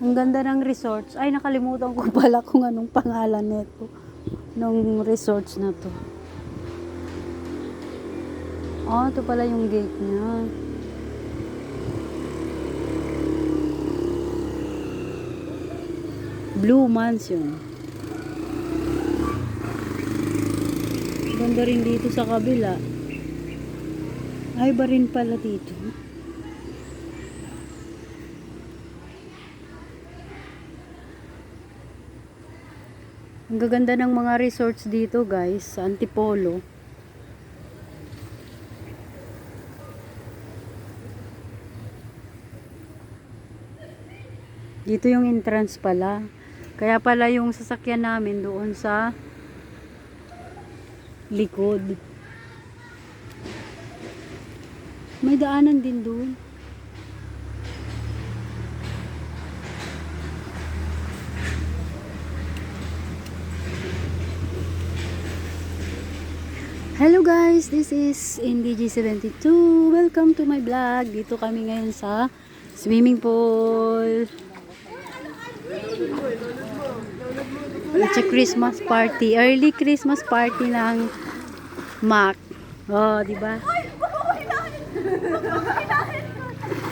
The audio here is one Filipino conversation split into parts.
Ang ganda ng resorts. Ay, nakalimutan ko pala kung anong pangalan nito. Nung resorts na to. Oh, ito pala yung gate niya. Blue Mansion. Ganda rin dito sa kabila. Ay, ba rin pala dito. Ang gaganda ng mga resorts dito guys, sa Antipolo. Dito yung entrance pala. Kaya pala yung sasakyan namin doon sa likod. May daanan din doon. Hello guys, this is NDG72. Welcome to my vlog. Dito kami ngayon sa swimming pool. It's a Christmas party. Early Christmas party ng Mac. Oh, di ba?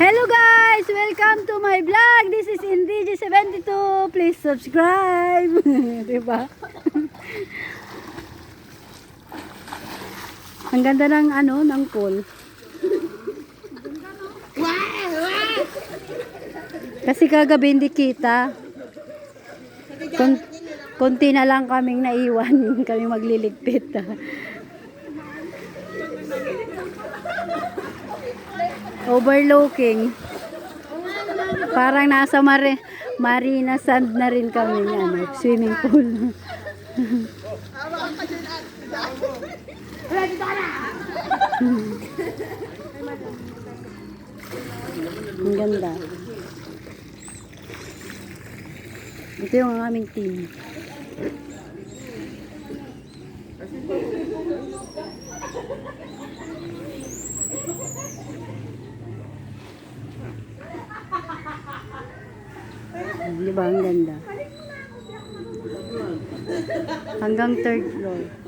Hello guys! Welcome to my vlog. This is NDG72. Please subscribe. di ba? Ang ganda ng ano, ng pool. Kasi kagabi hindi kita. Kon konti na lang kaming naiwan. Kami magliligpit. Overlooking. Parang nasa mari Marina Sand na rin kami. Ano, swimming pool. Ang ganda. Ito yung aming team. Di ba ang ganda? Hanggang third floor.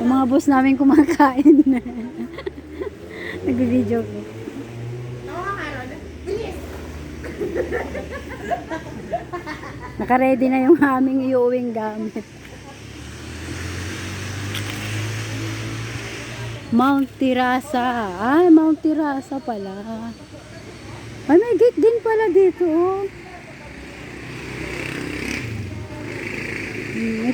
Yung mga boss namin kumakain. Nag-video ko. Naka-ready na yung aming iuwing gamit. Mount Tirasa. Ay, Mount Tirasa pala. Ay, may gate din pala dito. Oh.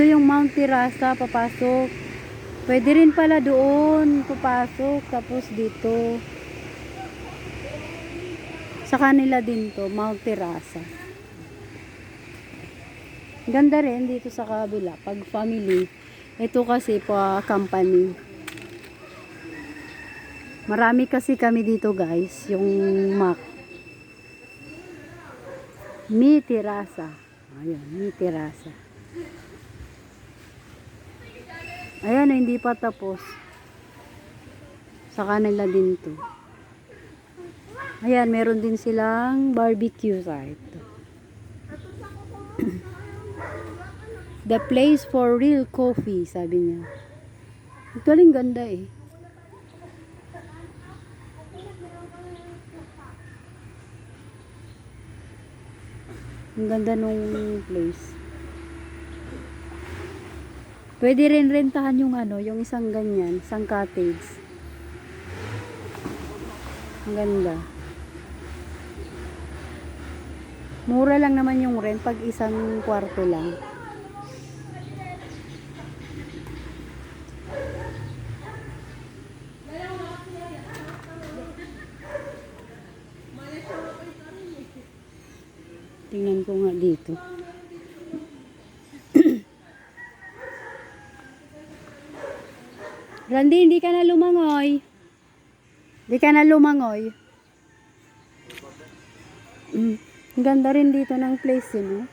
Ito yung Mount Tirasa, papasok. Pwede rin pala doon, papasok, tapos dito. Sa kanila din to, Mount Tirasa. Ganda rin dito sa kabila, pag family. Ito kasi pa company. Marami kasi kami dito guys, yung Mac. Mi Tirasa. Ayan, Mi Tirasa. Ayan, hindi pa tapos. Sa kanila din to. Ayan, meron din silang barbecue site. The place for real coffee, sabi niya. Rin ganda eh. Ang ganda nung place. Pwede rin rentahan yung ano, yung isang ganyan, isang cottage. Ang ganda. Mura lang naman yung rent pag isang kwarto lang. Tingnan ko nga dito. Randy, hindi ka na lumangoy. Hindi ka na lumangoy. Mm. Ang ganda rin dito ng place, eh, no?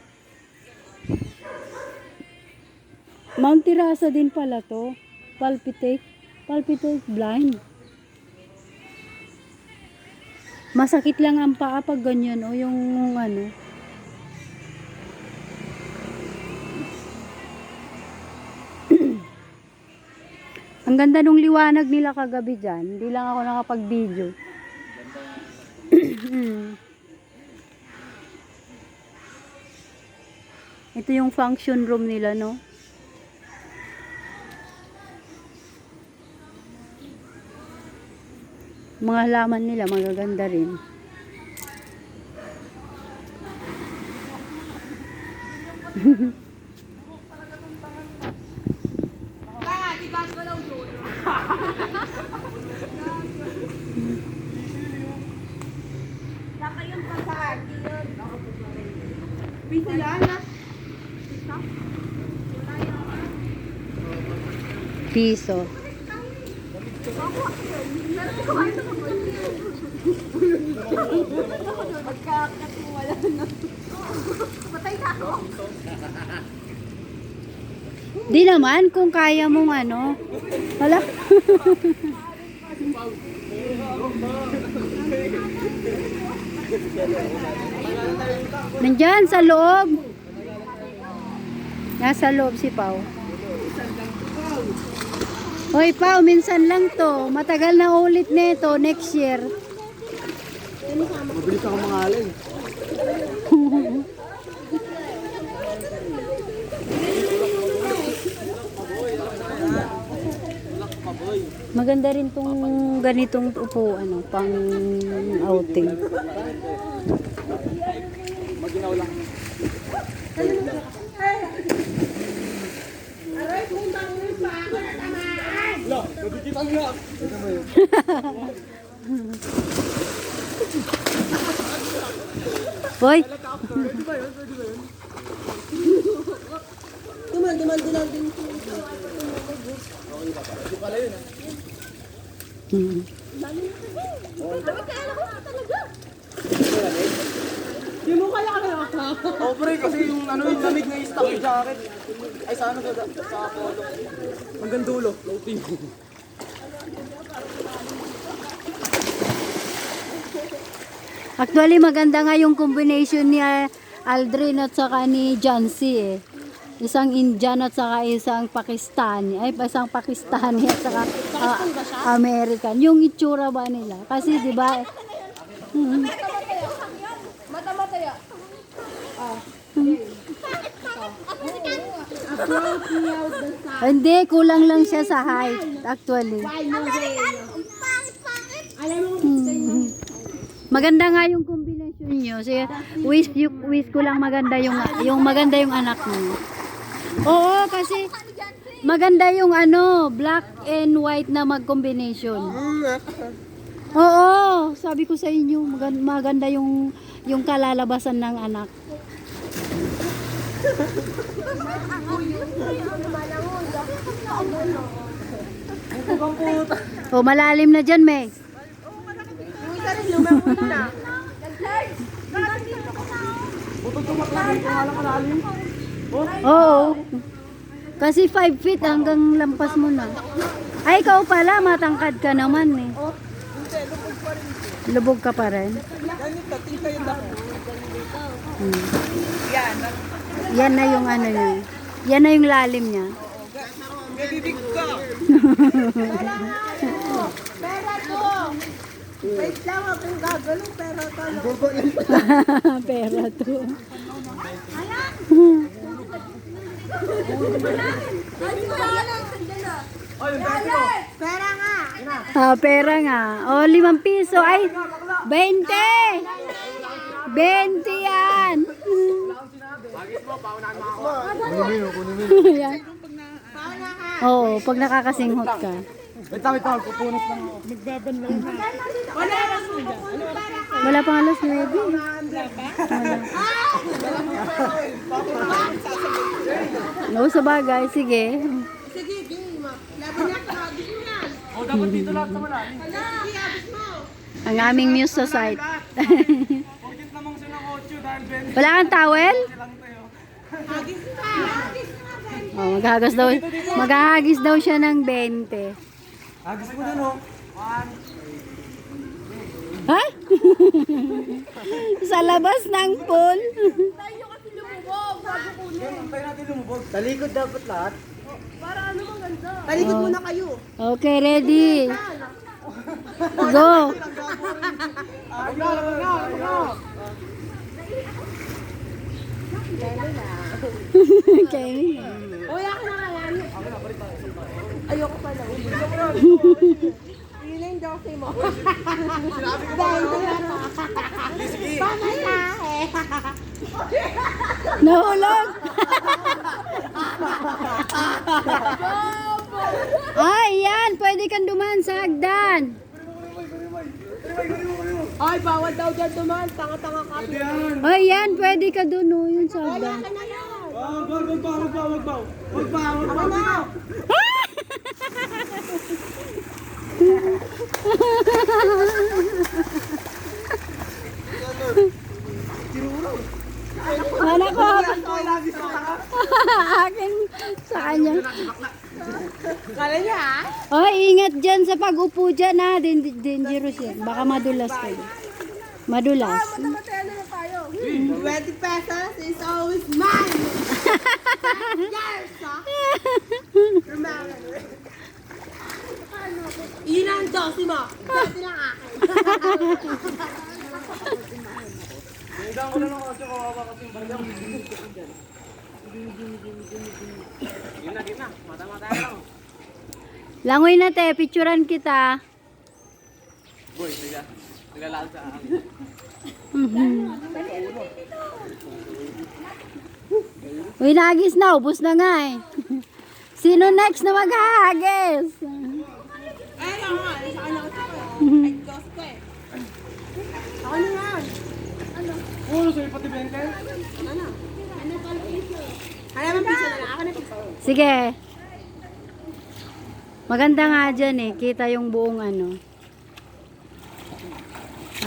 Mount Tirasa din pala to. Palpitate. Palpitate blind. Masakit lang ang paa pag ganyan, o yung ano. Ang ganda nung liwanag nila kagabi dyan. Hindi lang ako nakapag-video. Ito yung function room nila, no? Mga halaman nila magaganda rin. Piso. Di naman, kung kaya mong ano. Hala. Nandyan, sa loob. Nasa loob si Pau. Hoy, Pau, minsan lang to. Matagal na ulit nito next year. Mabilis ako mangalay. Maganda rin tong ganitong upo, ano, pang outing. Maginaw lang. Lo, nagkikita nga. Ito mo yun. Hoy, Duman, duman, duman din. Hmm. Di mo kaya ka Oh, pre, kasi yung ano yung lamig na yung stock jacket. Ay, sa ano sa, sa polo. Hanggang dulo, floating. Actually, maganda nga yung combination ni ah, Aldrin at saka ni Jancy eh. Isang Indian at saka isang Pakistani. Ay, isang Pakistani at saka ah, American. Yung itsura ba nila? Kasi, di ba? Hmm. Mata-mata ya. Hindi, kulang lang siya sa height. Actually. Alam mo, Hmm. Maganda nga yung combination nyo. So, wish, you, wish ko lang maganda yung, yung maganda yung anak mo. Oo, kasi maganda yung ano, black and white na mag-combination. Oo, sabi ko sa inyo, maganda, yung yung kalalabasan ng anak. Oh, malalim na dyan, May. Butog tumaklari ko nga lang malalim. Oo. Kasi 5 feet hanggang lampas mo na. Ay, ikaw pala, matangkad ka naman eh. Lubog ka pa rin. Hmm. Yan na yung ano niya. Yan na yung lalim niya. May bibig ka. pera to. Wait lang, akong gagalong pera ka. Pera to. Ay, yung dati ko. Pera nga. Ah, pera nga. O, limang piso. Ay, 20! 20 yan! Kunin mo, kunin mo. Oo, pag nakakasinghot ka. Wait lang, wait lang. Pupunas lang ako. Lang. Wala lang mo. Wala pang alas 9. No, sa bagay. Sige. Sige, game. Laban niya, kabis mo yan. O, dapat dito lahat sa malalim. Hala, kabis mo. Ang aming muse sa site. Porkit namang sila ng 8 dahil 20 Wala kang towel? na. Na. Oh, maghagis daw, maghahagis daw siya ng 20. Agis mo na no. Ha? sa labas ng pool. Tayo kasi lumubog. Bago kunin. Antay natin lumubog. Talikod dapat lahat. Para ano maganda. Talikod muna kayo. Okay, ready. Go. Ah, wala, wala, wala. Okay. Uy, akin na nga. Ayoko pala. Yun na yung mo. Dahil sila pa. Pamaya eh. Nahulog. Ay, yan. Pwede kang dumaan sa hagdan. Ay, bawal daw dyan duman. Tanga-tanga ka. Ay, yan. Pwede ka dun, oh, yun sa na yan. Wag, wag, wag pa, wag pa, wag pa. Wag pa, wag pa. Ako na. Anak ko. Akin sa kanya. Kala niya ah. Ay, ingat dyan sa pag-upo dyan, ha. Dan- dangerous yan. Baka madulas kayo. Madulas. Mataya na lang tayo. 20 pesos is always mine. yes, ah. Remember. Yun ang dose mo. Dati lang akin. Hanggang ko na ng 8, kawawa kasi yung Langoy na, te. Picturean kita. Boy, tiga. Naglalaan sa akin. Uy, nagis na. Ubus na nga eh. Sino next na maghahagis? Ay, ako nga. Sa kanya ko. Ay, dose ko eh. Ako na nga. Puro sa'yo pati 20. Ano? Ano piso? Man piso na lang. Ako na piso. Sige. Maganda nga dyan eh. Kita yung buong ano.